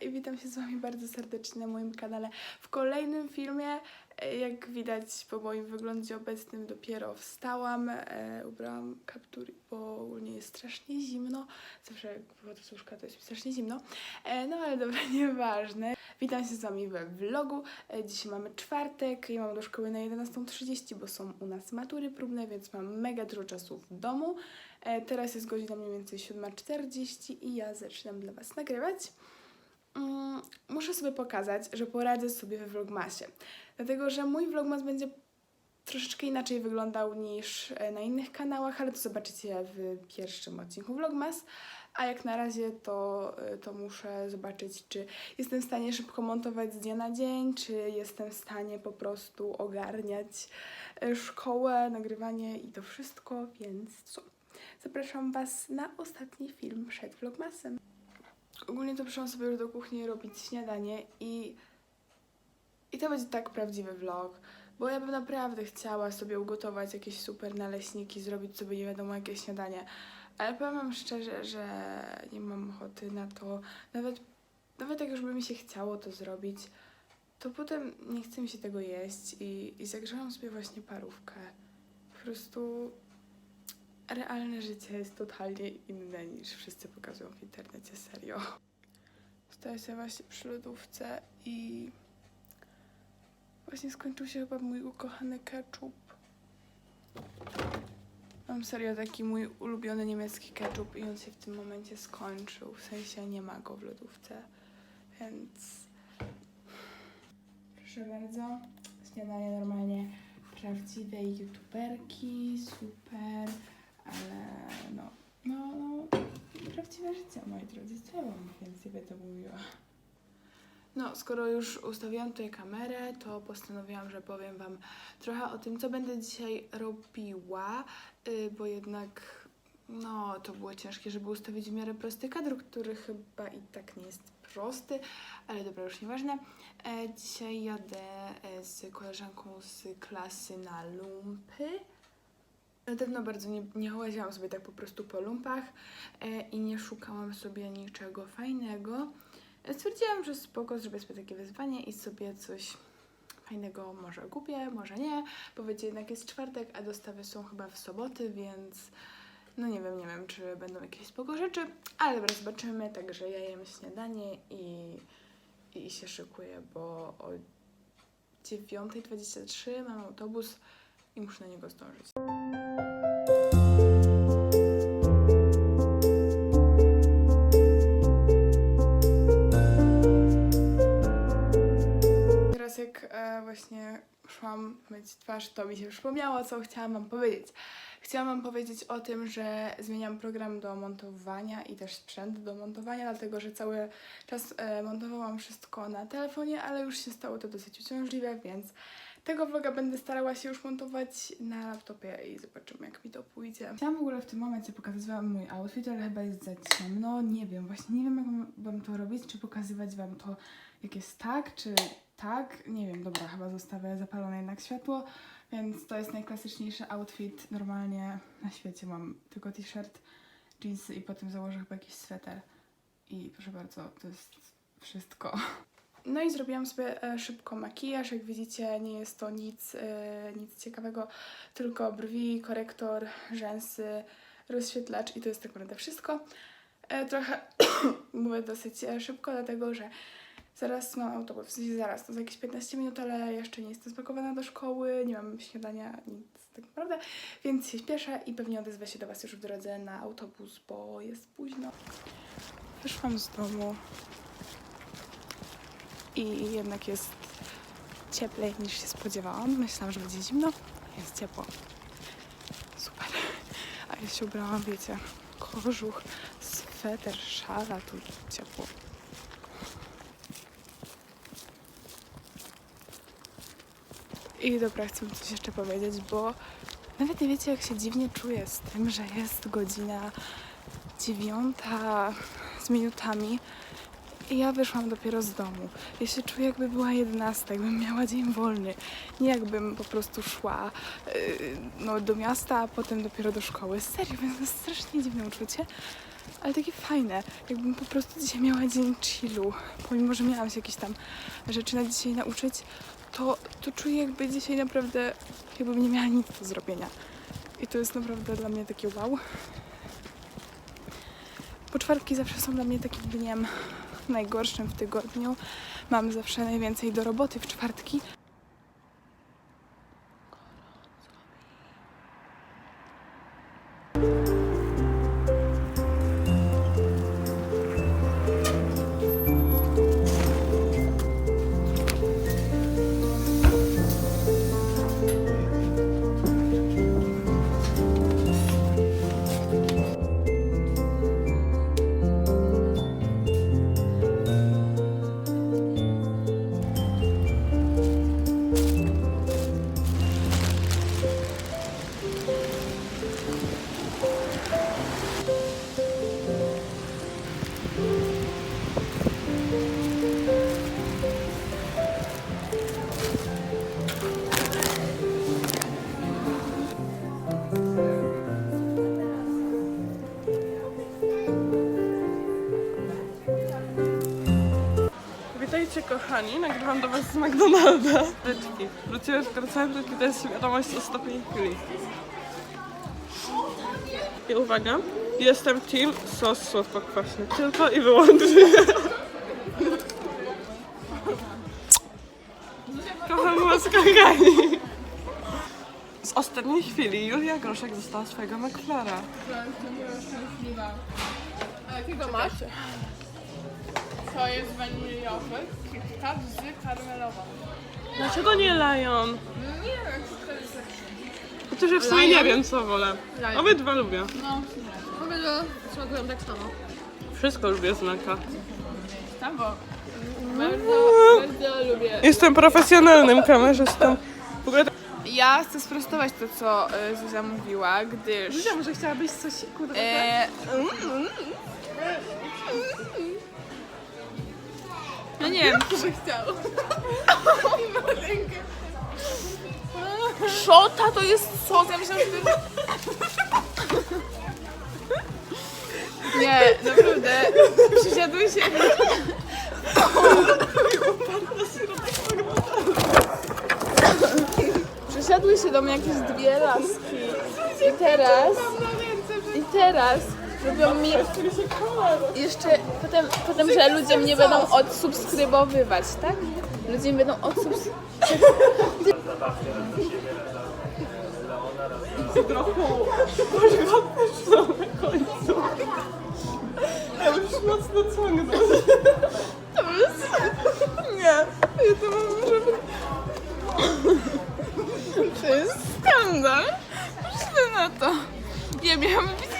I witam się z Wami bardzo serdecznie na moim kanale. W kolejnym filmie, e, jak widać po moim wyglądzie obecnym, dopiero wstałam, e, ubrałam kaptur, bo ogólnie jest strasznie zimno. Zawsze jak wychodzę z łóżka, to jest mi strasznie zimno. E, no ale dobra, nieważne. Witam się z Wami we vlogu. E, dzisiaj mamy czwartek i mam do szkoły na 11.30, bo są u nas matury próbne, więc mam mega dużo czasu w domu. E, teraz jest godzina mniej więcej 7.40 i ja zaczynam dla Was nagrywać. Mm, muszę sobie pokazać, że poradzę sobie we vlogmasie. Dlatego, że mój vlogmas będzie troszeczkę inaczej wyglądał niż e, na innych kanałach, ale to zobaczycie w pierwszym odcinku vlogmas. A jak na razie to, e, to muszę zobaczyć, czy jestem w stanie szybko montować z dnia na dzień, czy jestem w stanie po prostu ogarniać e, szkołę, nagrywanie i to wszystko, więc co? Zapraszam Was na ostatni film przed vlogmasem. Ogólnie to przyszłam sobie już do kuchni robić śniadanie i, i to będzie tak prawdziwy vlog, bo ja bym naprawdę chciała sobie ugotować jakieś super naleśniki, zrobić sobie nie wiadomo jakie śniadanie, ale powiem Wam szczerze, że nie mam ochoty na to, nawet, nawet jak już by mi się chciało to zrobić, to potem nie chce mi się tego jeść i, i zagrzałam sobie właśnie parówkę. Po prostu realne życie jest totalnie inne niż wszyscy pokazują w internecie, serio. Stoję sobie właśnie przy lodówce i właśnie skończył się chyba mój ukochany ketchup. Mam serio taki mój ulubiony niemiecki ketchup i on się w tym momencie skończył, w sensie nie ma go w lodówce, więc proszę bardzo, śniadanie normalnie prawdziwej youtuberki, super, ale no, no, no, prawdziwe życie, moi drodzy, co ja wam więcej będę mówiła. No, skoro już ustawiłam tutaj kamerę, to postanowiłam, że powiem Wam trochę o tym, co będę dzisiaj robiła, yy, bo jednak, no, to było ciężkie, żeby ustawić w miarę prosty kadr, który chyba i tak nie jest prosty, ale dobra, już nieważne. E, dzisiaj jadę e, z koleżanką z klasy na lumpy. Na pewno bardzo nie, nie sobie tak po prostu po lumpach e, i nie szukałam sobie niczego fajnego. Stwierdziłam, że spoko, zrobię sobie takie wyzwanie i sobie coś fajnego może kupię, może nie, bo wiecie, jednak jest czwartek, a dostawy są chyba w soboty, więc no nie wiem, nie wiem, czy będą jakieś spoko rzeczy, ale dobra, zobaczymy, także ja jem śniadanie i, i się szykuję, bo o 9.23 mam autobus i muszę na niego zdążyć. Teraz jak e, właśnie szłam myć twarz, to mi się przypomniało, co chciałam wam powiedzieć. Chciałam wam powiedzieć o tym, że zmieniam program do montowania i też sprzęt do montowania, dlatego że cały czas e, montowałam wszystko na telefonie, ale już się stało to dosyć uciążliwe, więc tego vloga będę starała się już montować na laptopie i zobaczymy jak mi to pójdzie. Chciałam w ogóle w tym momencie pokazać wam mój outfit, ale chyba jest za ciemno, nie wiem, właśnie nie wiem jak mam to robić, czy pokazywać wam to jak jest tak, czy tak, nie wiem, dobra, chyba zostawię zapalone jednak światło, więc to jest najklasyczniejszy outfit normalnie na świecie, mam tylko t-shirt, jeansy i potem założę chyba jakiś sweter. I proszę bardzo, to jest wszystko. No i zrobiłam sobie e, szybko makijaż. Jak widzicie, nie jest to nic, e, nic ciekawego, tylko brwi, korektor, rzęsy, rozświetlacz i to jest tak naprawdę wszystko. E, trochę mówię dosyć szybko, dlatego że zaraz mam autobus, w sensie zaraz, to za jakieś 15 minut, ale jeszcze nie jestem spakowana do szkoły, nie mam śniadania, nic tak naprawdę, więc się śpieszę i pewnie odezwę się do Was już w drodze na autobus, bo jest późno. Wyszłam z domu i jednak jest cieplej niż się spodziewałam. Myślałam, że będzie zimno, jest ciepło. Super. A ja się ubrałam, wiecie, kożuch, sweter, szala, tu ciepło. I dobra, chcę coś jeszcze powiedzieć, bo nawet nie wiecie, jak się dziwnie czuję z tym, że jest godzina dziewiąta z minutami i ja wyszłam dopiero z domu. Ja się czuję, jakby była 11, jakbym miała dzień wolny. Nie jakbym po prostu szła yy, no, do miasta, a potem dopiero do szkoły. Serio, więc to jest strasznie dziwne uczucie. ale takie fajne. Jakbym po prostu dzisiaj miała dzień chillu, pomimo, że miałam się jakieś tam rzeczy na dzisiaj nauczyć, to, to czuję jakby dzisiaj naprawdę, jakbym nie miała nic do zrobienia. I to jest naprawdę dla mnie takie wow. Bo czwartki zawsze są dla mnie takim dniem najgorszym w tygodniu. Mam zawsze najwięcej do roboty w czwartki. Witajcie kochani, nagrywam do was z McDonalda. Ryczki. Wróciłem, skracałem ryczki, to jest wiadomość z ostatniej chwili. I uwaga, jestem team sos słodko-kwaśny. Tylko i wyłącznie. Kocham was kochani. Z ostatniej chwili Julia Groszek dostała swojego McFlara. Jakiego masz? To jest waniliowy, KitKat z karmelową. Dlaczego nie Lion? Nie wiem, to ja w sumie nie wiem co wolę. Lion. Obydwa lubię. No, obydwa smakują tak samo. Wszystko lubię z mleka. Tam, bo bardzo, bardzo lubię. Jestem profesjonalnym kamerzystą. W ogóle tak- Ja chcę sprostować to, co y, Zuzia mówiła, gdyż... Zuzia, może chciałabyś coś kurde. E, no nie wiem, Że chciał. szota to jest sos, ja myślałam, że to Nie, naprawdę, przysiadły się... Przysiadły się do mnie jakieś dwie laski. I teraz, i teraz robią mi jeszcze, potem, potem, że ludzie mnie będą odsubskrybowywać, tak? Ludzie mnie będą odsubskrybowywać. Ja już mocno ciągnę. Nie, ja to mam, żeby... To jest skandal. Myślę na to. Ja miałam widzieć,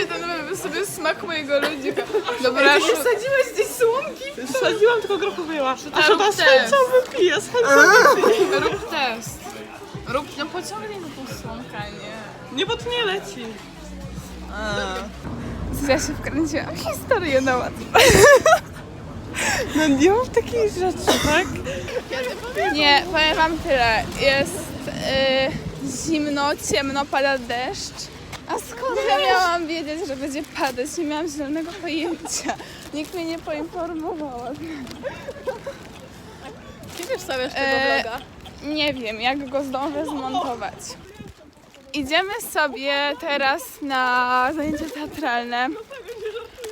się ten sobie smak mojego ludzika. Dobra, Nie wsadziłeś tej słomki? Sadziłam tylko grochowyła. A rób co ta z chęcią wypije, z chęcią wypije. Rób test. Rób, no pociągnij do tą słomkę, nie? Nie, bo to nie leci. ja się wkręciłam w historię na łatwo. No nie mam takich rzeczy, tak? Nie, powiem wam tyle. Jest y, zimno, ciemno, pada deszcz. A skąd ja miałam wiedzieć, że będzie padać? Nie miałam zielonego pojęcia. Nikt mnie nie poinformował. Kiedy wstawiasz tego E, vloga? Nie wiem, jak go zdążę zmontować. Idziemy sobie teraz na zajęcia teatralne.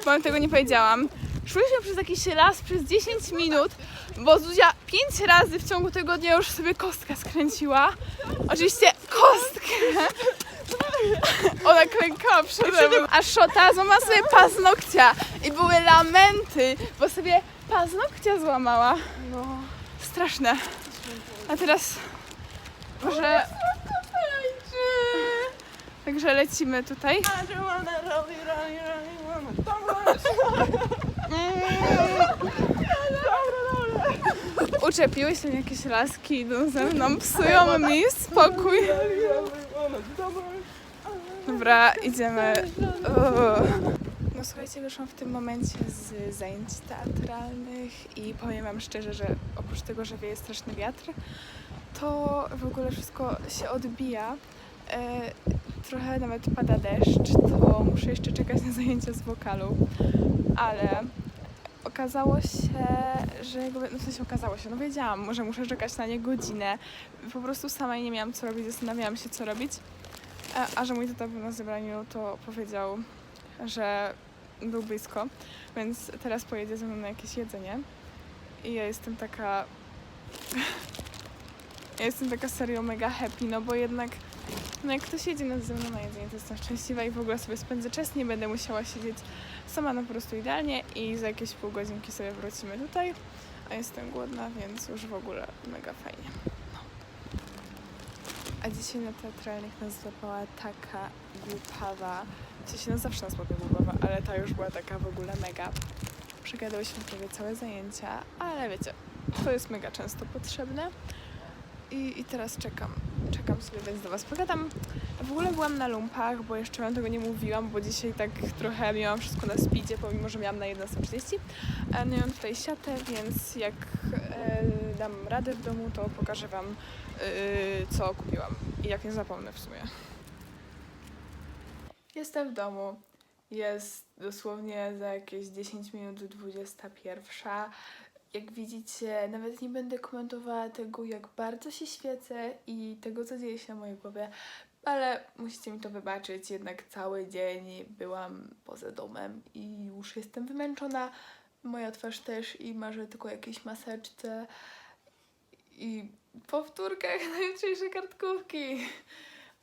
Bo tego nie powiedziałam. Szłyśmy przez jakiś las przez 10 minut, bo Zuzia 5 razy w ciągu tygodnia już sobie kostkę skręciła. Oczywiście kostkę! Ona klękała przede mną. A Szota złamała sobie paznokcia. I były lamenty, bo sobie paznokcia złamała. No. Straszne. A teraz może... Także lecimy tutaj. Uczepiły się jakieś laski, idą ze mną, psują mi spokój. Dobra, idziemy. Słuchajcie, wyszłam w tym momencie z zajęć teatralnych i powiem wam szczerze, że oprócz tego, że wieje straszny wiatr, to w ogóle wszystko się odbija e, trochę nawet pada deszcz, to muszę jeszcze czekać na zajęcia z wokalu, ale okazało się, że jakby, no w sensie okazało się, no wiedziałam, że muszę czekać na nie godzinę. Po prostu sama nie miałam co robić, zastanawiałam się co robić. A, a że mój tata był na zebraniu, to powiedział, że był blisko, więc teraz pojedzie ze mną na jakieś jedzenie. I ja jestem taka... ja jestem taka serio mega happy, no bo jednak no jak ktoś jedzie ze mną na jedzenie, to jestem szczęśliwa i w ogóle sobie spędzę czas, nie będę musiała siedzieć sama no po prostu idealnie i za jakieś pół godzinki sobie wrócimy tutaj, a jestem głodna, więc już w ogóle mega fajnie. A dzisiaj na teatralnych nas złapała taka głupawa, w sensie no zawsze nas łapie głupawa, ale ta już była taka w ogóle mega. Przegadałyśmy prawie całe zajęcia, ale wiecie, to jest mega często potrzebne. I, I teraz czekam. Czekam sobie, więc do Was pogadam. W ogóle byłam na lumpach, bo jeszcze Wam tego nie mówiłam, bo dzisiaj tak trochę miałam wszystko na speedzie, pomimo, że miałam na 11.30. E, No i mam tutaj siatę, więc jak e, dam radę w domu, to pokażę Wam, e, co kupiłam. I jak nie zapomnę w sumie. Jestem w domu. Jest dosłownie za jakieś 10 minut 21. Jak widzicie, nawet nie będę komentowała tego, jak bardzo się świecę i tego, co dzieje się na mojej głowie, ale musicie mi to wybaczyć. Jednak cały dzień byłam poza domem i już jestem wymęczona. Moja twarz też i marzę tylko jakiejś maseczce i powtórkach na jutrzejsze kartkówki.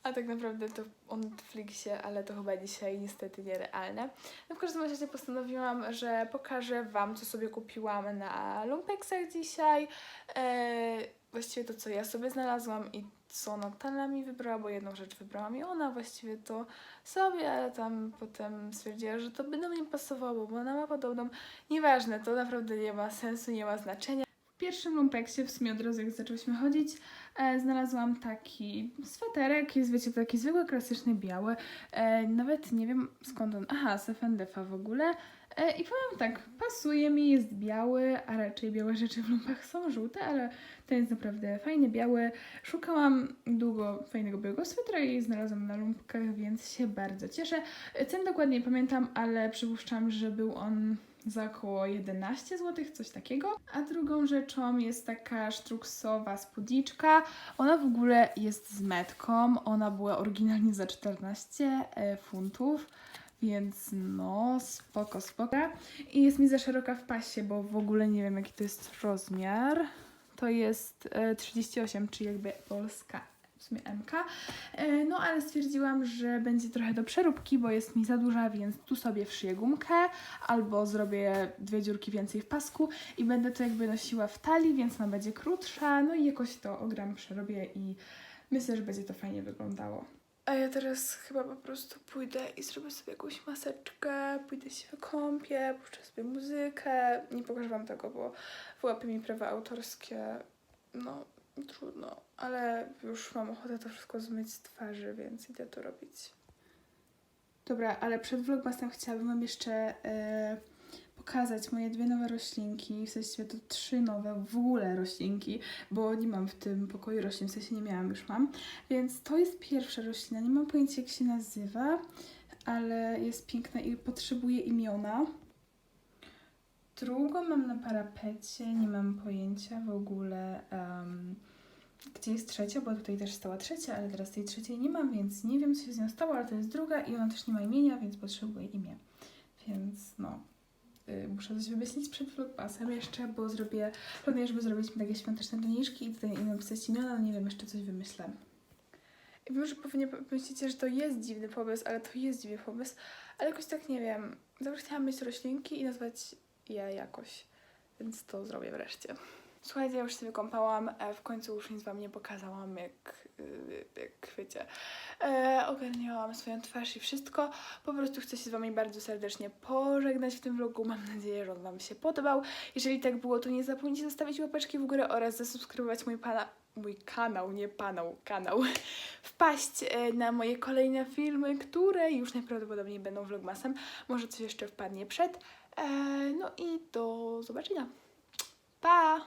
A tak naprawdę to o Netflixie, ale to chyba dzisiaj niestety nierealne. No w każdym razie postanowiłam, że pokażę Wam, co sobie kupiłam na Lumpeksach dzisiaj. E, właściwie to, co ja sobie znalazłam i co Natalia mi wybrała, bo jedną rzecz wybrała mi ona, właściwie to sobie, ale tam potem stwierdziła, że to by do mnie pasowało, bo ona ma podobną. Nieważne, to naprawdę nie ma sensu, nie ma znaczenia. W pierwszym lumpeksie, w sumie od razu jak zaczęłyśmy chodzić, e, znalazłam taki sweterek, jest wiecie, taki zwykły, klasyczny, biały. E, nawet nie wiem skąd on, aha, z FNDF w ogóle. E, I powiem tak, pasuje mi, jest biały, a raczej białe rzeczy w lumpach są żółte, ale ten jest naprawdę fajny, biały. Szukałam długo fajnego białego swetra i znalazłam na lumpkach, więc się bardzo cieszę. E, Cen dokładnie nie pamiętam, ale przypuszczam, że był on za około 11 zł, coś takiego. A drugą rzeczą jest taka sztruksowa spódniczka. Ona w ogóle jest z metką. Ona była oryginalnie za 14 e, funtów. Więc no, spoko, spoko. I jest mi za szeroka w pasie, bo w ogóle nie wiem jaki to jest rozmiar. To jest e, 38, czyli jakby polska, w sumie MK. E, No ale stwierdziłam, że będzie trochę do przeróbki, bo jest mi za duża, więc tu sobie wszyję gumkę albo zrobię dwie dziurki więcej w pasku i będę to jakby nosiła w talii, więc ona będzie krótsza, no i jakoś to ogram, przerobię i myślę, że będzie to fajnie wyglądało. A ja teraz chyba po prostu pójdę i zrobię sobie jakąś maseczkę, pójdę się wykąpię, puszczę sobie muzykę. Nie pokażę wam tego, bo wyłapie mi prawa autorskie. No, trudno, ale już mam ochotę to wszystko zmyć z twarzy, więc idę to robić. Dobra, ale przed vlogmasem chciałabym wam jeszcze e, pokazać moje dwie nowe roślinki, w sensie to trzy nowe w ogóle roślinki, bo nie mam w tym pokoju roślin, w sensie nie miałam, już mam. Więc to jest pierwsza roślina, nie mam pojęcia jak się nazywa, ale jest piękna i potrzebuje imiona. Drugą mam na parapecie, nie mam pojęcia w ogóle, em, gdzie jest trzecia, bo tutaj też stała trzecia, ale teraz tej trzeciej nie mam, więc nie wiem, co się z nią stało, ale to jest druga i ona też nie ma imienia, więc potrzebuje imię. Więc no, muszę coś wymyślić przed vlogmasem jeszcze, bo zrobię, planuję, żeby zrobić mi takie świąteczne doniczki i tutaj im napisać imiona, nie wiem, jeszcze coś wymyślę. I wiem, że pewnie myślicie, że to jest dziwny pomysł, ale to jest dziwny pomysł, ale jakoś tak nie wiem. Zawsze chciałam mieć roślinki i nazwać je jakoś, więc to zrobię wreszcie. Słuchajcie, ja już się wykąpałam, e, w końcu już nic Wam nie pokazałam, jak, y, jak wiecie, e, ogarniałam swoją twarz i wszystko. Po prostu chcę się z Wami bardzo serdecznie pożegnać w tym vlogu. Mam nadzieję, że on Wam się podobał. Jeżeli tak było, to nie zapomnijcie zostawić łapeczki w górę oraz zasubskrybować mój pana mój kanał, nie panał, kanał, wpaść e, na moje kolejne filmy, które już najprawdopodobniej będą vlogmasem. Może coś jeszcze wpadnie przed. E, no i do zobaczenia. Pa!